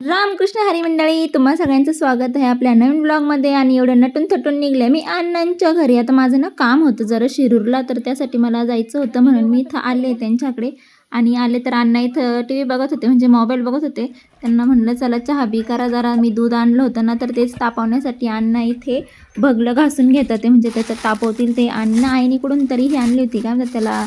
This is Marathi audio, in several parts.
रामकृष्ण हरी मंडळी तुम्हा सगळ्यांचं स्वागत आहे आपल्या नवीन ब्लॉगमध्ये आणि एवढं नटून थटून निघले मी अण्णांच्या घरी. आता माझं ना काम होतं जरा शिरूरला तर त्यासाठी मला जायचं होतं म्हणून मी इथं आले त्यांच्याकडे. आणि आले तर अण्णा इथं टी व्ही बघत होते म्हणजे मोबाईल बघत होते. त्यांना म्हणलं चला चहा बी करा जरा मी दूध आणलं होतं ना तर तेच तापवण्यासाठी अण्णा इथे भगलं घासून घेतात ते म्हणजे त्याच्यात तापवतील ते अण्णा आईनीकडून तरीही आणली होती. काय म्हणतात त्याला?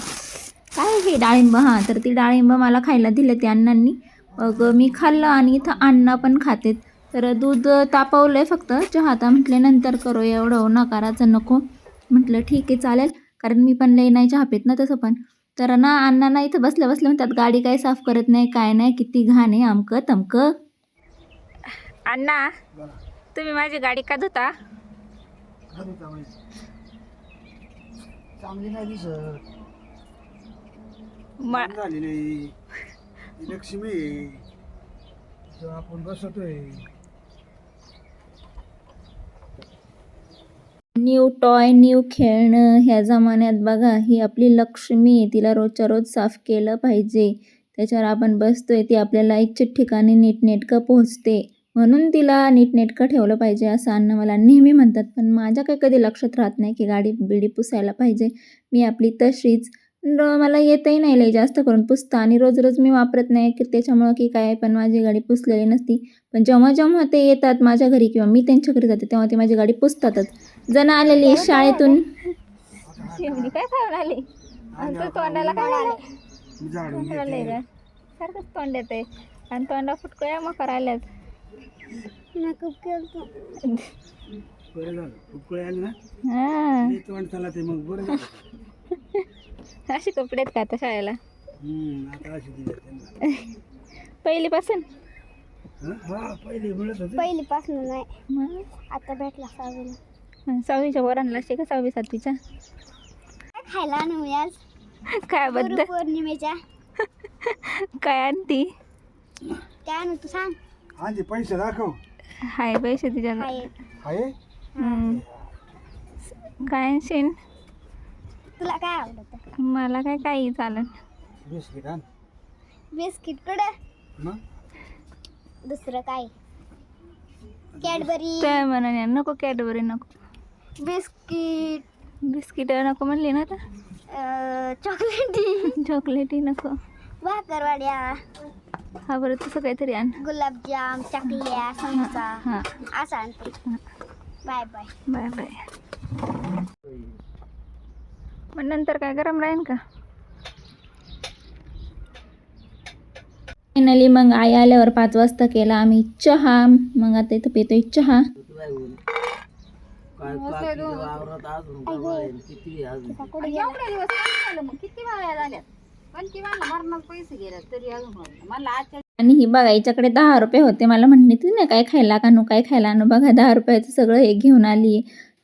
काय हे डाळिंब? हां तर ती डाळिंब मला खायला दिले ते अण्णांनी. मग मी खाल्लं आणि इथं अण्णा पण खातेत. तर दूध तापवलं आहे फक्त. चहा आता म्हटले नंतर करू एवढं नकाराचं नको. म्हटलं ठीक आहे चालेल. कारण मी पण लई नाही चहा पित ना तसं पण. तर ना अण्णा इथं बसल्या बसल्या म्हणतात गाडी काय साफ करत नाही काय नाही किती घाण आहे अमकं तमकं. अण्णा तुम्ही माझी गाडी का धुता? चांगली नाही. लक्ष्मी आहे. जेव्हा आपण बसवतोय. न्यू टॉय न्यू खेळणं ह्या जमान्यात बघा ही आपली लक्ष्मी आहे. तिला रोजच्या रोज साफ केलं पाहिजे. त्याच्यावर आपण बसतोय ती आपल्याला इच्छित ठिकाणी नीटनेटकं पोहोचते. म्हणून तिला नीटनेटकं ठेवलं पाहिजे असं अन्न मला नेहमी म्हणतात. पण माझ्या काही कधी लक्षात राहत नाही की गाडी बिडी पुसायला पाहिजे. मी आपली तशीच. मला येतही नाही लई जास्त करून पुसता आणि रोज रोज मी वापरत नाही की त्याच्यामुळं की काय पण माझी गाडी पुसलेली नसती. पण जेव्हा जेव्हा ते येतात माझ्या घरी किंवा मी त्यांच्या घरी जाते तेव्हा ते माझी गाडी पुसतातच. जण आलेली आहे शाळेतून. काय खाऊन आली? तोंडाला काय आले सारखंच तोंड येते आणि तोंडा फुटकोया मग करायलाच बरं झालं. उकळे आले ना? हां. लई तोंड चला ते मग. बरं असे कपडे आहेत का आता शाळेला? हम्म, आता अशी दिली त्यांना. पहिलीपासून? हं? हा पहिले मिळत होते. पहिलीपासून नाही. मग? आता भेटला सहावीला. हं, सहावीच्या वरांना असते का सहावी सातवीच्या? काय खायला आणू आज? काय बद्दल? गुरुपौर्णिमेच्या काय आणती? काय आणू तू सांग. हा ते पैसे दाखव. हाय पैसे तिच्या आहे हं. काय आणशीन तुला काय आवडत? मला काय काही चालेल बिस्किट आण. बिस्किटकडे मग? दुसरं काय? कॅडबरी. काय म्हणाने नको कॅडबरी नको. बिस्किट. बिस्किट नको म्हणली ना अं, चॉकलेटी. चॉकलेटी नको. भाकरवाड्या. हा बरं तसं काहीतरी आण. गुलाबजाम चकल्या समोसा. हां असं आणते. Bye bye. Bye bye. मग नंतर काय गरम राहीन का? फायनली मग आई आल्यावर पाच वाजता केला आम्ही चहा. मग आता इथं पितोय चहा. आणि ही बघा हिच्याकडे दहा रुपये होते. मला म्हणली ती ना काय खायला का नो? काय खायला नो? बघा दहा रुपयाचं सगळं हे घेऊन आली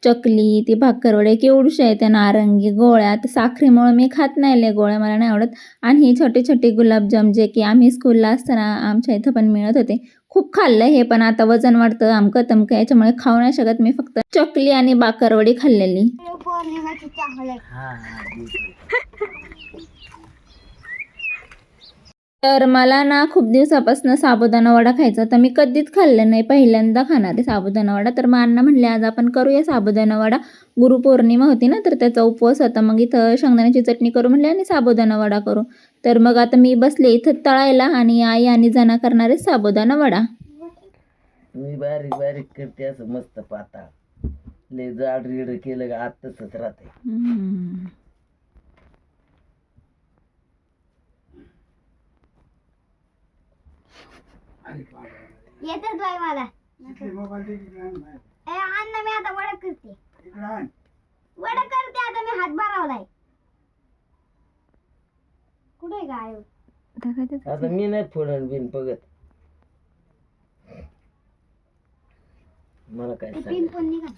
चकली ती भाकरवडे केवढूशे आहे त्या नारंगी गोळ्या. तर साखरेमुळं मी खात नाही लय गोळ्या मला नाही आवडत. आणि ही छोटे छोटे गुलाबजाम जे की आम्ही स्कूलला असताना आमच्या इथं पण मिळत होते. खूप खाल्लं हे पण आता वजन वाढतं अमकं तमकं याच्यामुळे खाऊ नाही शकत मी फक्त चकली आणि बाकरवडी खाल्लेली पौर्णिमेची चॉकलेट तर मला ना खूप दिवसापासून साबुदाणा वडा खायचा तर मी कधीच खाल्लं नाही. पहिल्यांदा खाणार आहे साबुदाणा वडा. तर मग अण्णा म्हणले आज आपण करूया साबुदाणा वडा. गुरुपौर्णिमा होती ना तर त्याचा उपवास होता. मग इथं शेंगदाण्याची चटणी करू म्हणले आणि साबुदाणा वडा करू. तर मग आता मी बसले इथं तळायला आणि आई आणि जना करणार साबुदाणा वडा. मी बारीक बारीक करते असं मस्त पाताळ. लय जाड रेड केलं का आत तसंच राहते येतात बाय मला. ए अण्णा मी आता वडा करते. वडा करते आता मी हात भरावलाय. कुठे गाय आता मी नाही फोडण बिन बघत. मला काय पिन सांग पण निघा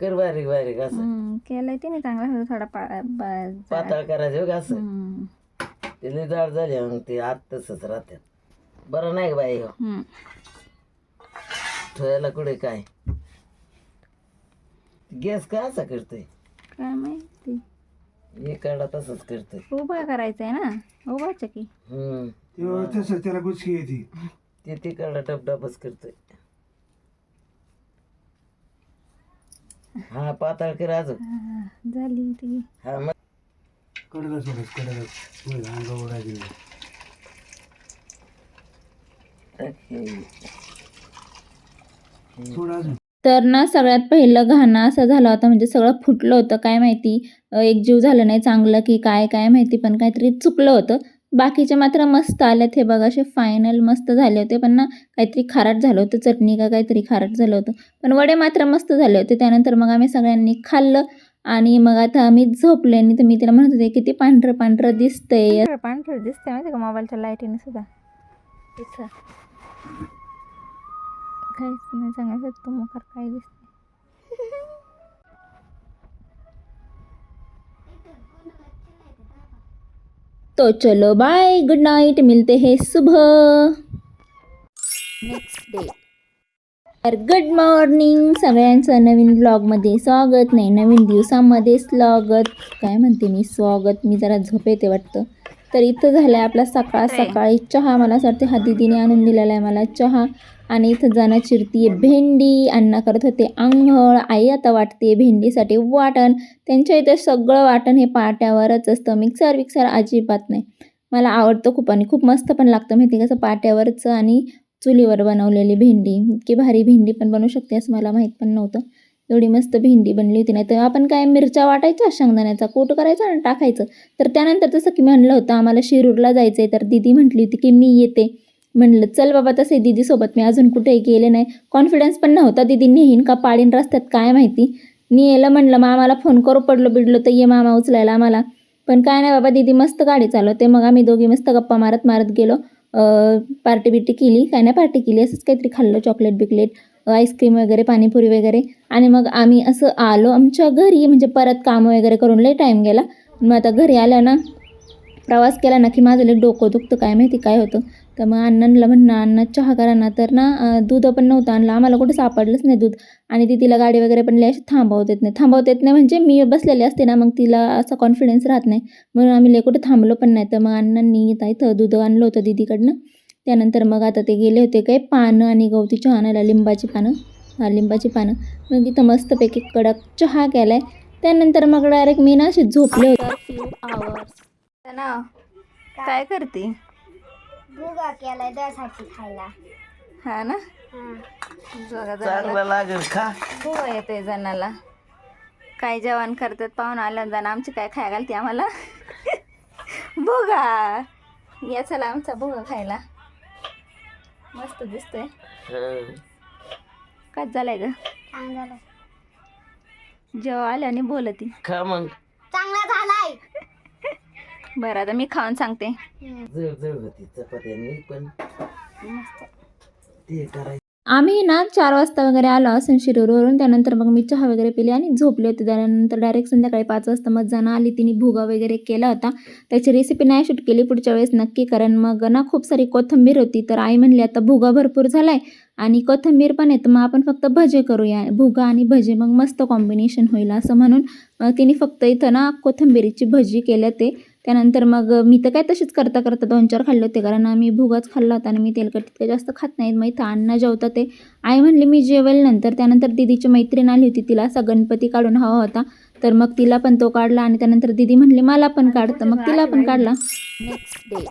कर बारीक बारीक असं. हम्म, केलंय ते नाही चांगला थोडा पा बा- पाताळ करायचं बघ असं. हम्म. ते लय जाड झाले मग ते आत तसंच राहतात बरं नाही बाई हो? हम्म. ठेवायला कुठे काय? गॅस का असा करतोय? काय माहिती? एकाडा तसंच करतोय. उभा करायचा आहे ना उभाच की? हम्म. तेव्हा तसं त्याला गुचकी येते. ते तिकडं डबडबच करतोय. हा पाताळ कर अजून. झाली ती. हा मग कडला सोडत कडला अंग ओढायची हे. अजून तर ना सगळ्यात पहिलं घाणा असं झाला होता म्हणजे सगळं फुटलं होतं काय माहिती एक जीव झालं नाही चांगलं की काय काय माहिती पण काहीतरी चुकलं होतं बाकीचे मात्र मस्त आलेत हे बघा असे फायनल मस्त झाले होते पण ना काहीतरी खारट झालं होतं चटणी का काहीतरी खारट झालं होतं पण वडे मात्र मस्त झाले होते त्यानंतर मग आम्ही सगळ्यांनी खाल्लं आणि मग आता आम्ही झोपले आणि तर मी तिला म्हणत होते किती पांढरं पांढरं दिसतंय. पांढरं दिसतंय माहिती का मोबाईलच्या लाईटीने सुद्धा? काहीच नाही सांगायचं तो मकर काय दिसते तो चलो बाय गुड नाइट मिलते हैं सुबह. नेक्स्ट डे तर गुड मॉर्निंग सगळ्यांचं नवीन ब्लॉगमध्ये स्वागत. नाही नवीन दिवसामध्ये स्वागत. काय म्हणते मी? स्वागत. मी जरा झोप येते वाटतं. तर इथं झालं आहे आपला सकाळ सकाळी चहा. मला असं वाटते हा दिदीने आणून दिलेला आहे मला चहा. आणि इथं जाणं चिरती भेंडी. अण्णा करत होते आंघोळ. आई आता वाटते भेंडीसाठी वाटण. त्यांच्या इथे सगळं वाटण हे पाट्यावरच असतं. मिक्सर विक्सर अजिबात नाही. मला आवडतं खूप आणि खूप मस्त पण लागतं. माहिती कसं पाट्यावरचं आणि चुलीवर बनवलेली भेंडी. इतकी भारी भेंडी पण बनवू शकते असं मला माहीत पण नव्हतं. एवढी मस्त भेंडी बनली होती. नाही तर आपण काय मिरच्या वाटायच्या शेंगदाण्याचा कोट करायचा आणि टाकायचं. तर त्यानंतर जसं की म्हणलं होतं आम्हाला शिरूरला जायचं आहे तर दिदी म्हटली होती की मी येते. म्हणलं चल बाबा तसे दीदीसोबत. मी अजून कुठेही गेले नाही. कॉन्फिडन्स पण नव्हता दीदी नेहीन का पाडीन रस्त्यात काय माहिती. नेलं म्हणलं मामाला फोन करू. पडलो बिडलो तर ये मामा उचलायला आम्हाला. पण काय नाही बाबा दीदी मस्त गाडी चालवते. मग आम्ही दोघी मस्त गप्पा मारत मारत गेलो. पार्टी बिटी केली. काय नाही पार्टी केली. असंच काहीतरी खाल्लं चॉकलेट बिकलेट आईस्क्रीम वगैरे पाणीपुरी वगैरे. आणि मग आम्ही असं आलो आमच्या घरी. म्हणजे परत कामं वगैरे करून लई टाईम गेला. मग आता घरी आल्या ना प्रवास केला ना की माझं लई डोकं दुखतं. काय माहिती काय होतं. तर मग अण्णांना म्हणणं अण्णा चहा करा ना. तर ना दूध पण नव्हतं आणलं. आम्हाला कुठं सापडलंच नाही दूध. आणि ती तिला गाडी वगैरे पण लई अशी थांबवत येत नाही. थांबवत येत नाही म्हणजे मी बसलेली असते ना मग तिला असा कॉन्फिडन्स राहत नाही. म्हणून आम्ही लई कुठं थांबलो पण नाही. तर मग अण्णांनी येता इथं दूध आणलं होतं दीदीकडनं. त्यानंतर मग आता ते गेले होते काय पानं आणि गवती चहा आणायला लिंबाची पानं. लिंबाची पानं. मग इथं मस्तपैकी कडक चहा केला आहे त्यानंतर मग डायरेक्ट मी ना अशी झोपले होते. फ्यू आवर्स काय करते? भुगा केलाय त्यासाठी खायला. हा ना. चांगला लागेल खा येते जणाला काय जेवण करतात पाहून आलं जण. आमची काय खाय घालते आम्हाला? भोगा. या चला आमचा भोगा खायला. मस्त दिसतोय. काय झालंय ग? जेव्हा आल्याने बोलती. खा मग. चांगला बरं आता मी खाऊन सांगते. जळ जळ होती चपात्याने पण. ते करायचं आम्ही ना चार वाजता वगैरे आलो असं शिरूरवरून त्यानंतर मग मी चहा वगैरे पिली आणि झोपले होते. त्यानंतर डायरेक्ट संध्याकाळी पाच वाजता मग जाणं आली. तिने भुगा वगैरे केला होता. त्याची रेसिपी नाही शूट केली. पुढच्या वेळेस नक्की कारण मग ना खूप सारी कोथिंबीर होती. तर आई म्हणली आता भुगा भरपूर झालाय आणि कोथिंबीर पण आहे तर मग आपण फक्त भजे करूया. भुगा आणि भजे मग मस्त कॉम्बिनेशन होईल असं म्हणून तिने फक्त इथं ना कोथिंबीरीची भजी केल्या ते. त्यानंतर मग मी तर काय तशीच करता करता दोन चार खाल्ले होते. कारण आम्ही भुगाच खाल्ला होता आणि मी तेलकट इतकं जास्त खात नाहीत. मग इथं अन्न जेवतं ते आई म्हणली मी जेवेल नंतर. त्यानंतर दिदीची मैत्रीण आली होती तिला असा गणपती काढून हवा होता. तर मग तिला पण तो काढला आणि त्यानंतर दिदी म्हणली मला पण काढतं मग तिला पण काढला. नेक्स्ट डे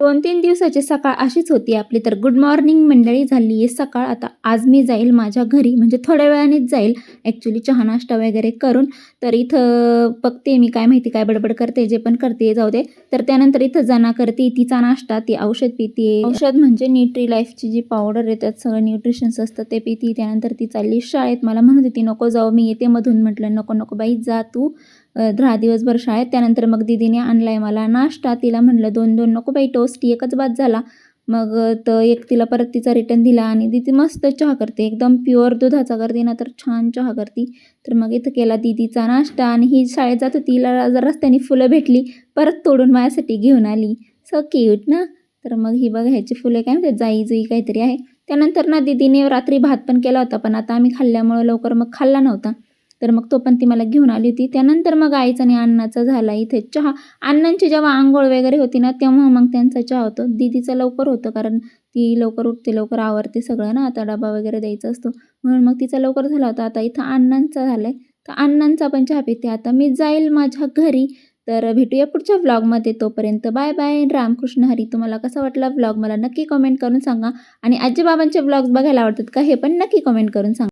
दोन तीन दिवसाची सकाळ अशीच होती आपली. तर गुड मॉर्निंग मंडळी झाली आहे सकाळ. आता आज मी जाईल माझ्या घरी. म्हणजे थोड्या वेळानेच जाईल. ॲक्च्युली चहा नाश्ता वगैरे करून. तर इथं बघते मी काय माहिती काय बडबड करते जे पण करते जाऊ दे. तर त्यानंतर इथं जाणा करते तिचा नाश्ता ती औषध पिते. औषध म्हणजे न्यूट्री लाईफची जी पावडर आहे त्यात सगळं न्यूट्रिशन्स असतं ते पिती. त्यानंतर ती चालली शाळेत. मला म्हणत होती नको जाऊ मी येते मधून. म्हटलं नको नको बाई जा तू. दहा दिवसभर शाळेत. त्यानंतर मग दिदीने आणलाय मला नाश्ता. तिला म्हणलं दोन दोन नको बाई टोस्ट एकच बाद झाला. मग तर एक तिला परत तिचा रिटर्न दिला आणि दिदी मस्त चहा करते. एकदम प्युअर दुधाचा करते ना तर छान चहा करते. तर मग इथं केला दिदीचा नाश्ता आणि ही शाळेत जात होती. तिला जर रस्त्याने फुलं भेटली. परत तोडून माझ्यासाठी घेऊन आली. स क्यूट ना? तर मग ही बघ ह्याची फुले काय म्हणते जाई जुई काहीतरी आहे. त्यानंतर ना दिदीने रात्री भात पण केला होता. पण आता आम्ही खाल्ल्यामुळं लवकर मग खाल्ला नव्हता. तर मग तो पण ती मला घेऊन आली होती. त्यानंतर मग आईचा आणि अण्णाचा झाला. इथे चहा अण्णांची जेव्हा आंघोळ वगैरे होती ना तेव्हा मग त्यांचा चहा होतो. दीदीचं लवकर होतं कारण ती लवकर उठते लवकर आवरते सगळं ना आता डबा वगैरे द्यायचा असतो. म्हणून मग तिचा लवकर झाला होता. आता इथं अण्णांचा झाला आहे तर अण्णांचा पण चहा पिते. आता मी जाईल माझ्या घरी. तर भेटूया पुढच्या व्लॉगमध्ये तोपर्यंत. Bye bye. रामकृष्ण हरी. तुम्हाला कसा वाटला व्लॉग मला नक्की कमेंट करून सांगा. आणि आजीबाबांचे व्लॉग्स बघायला आवडतात का हे पण नक्की कमेंट करून सांगा.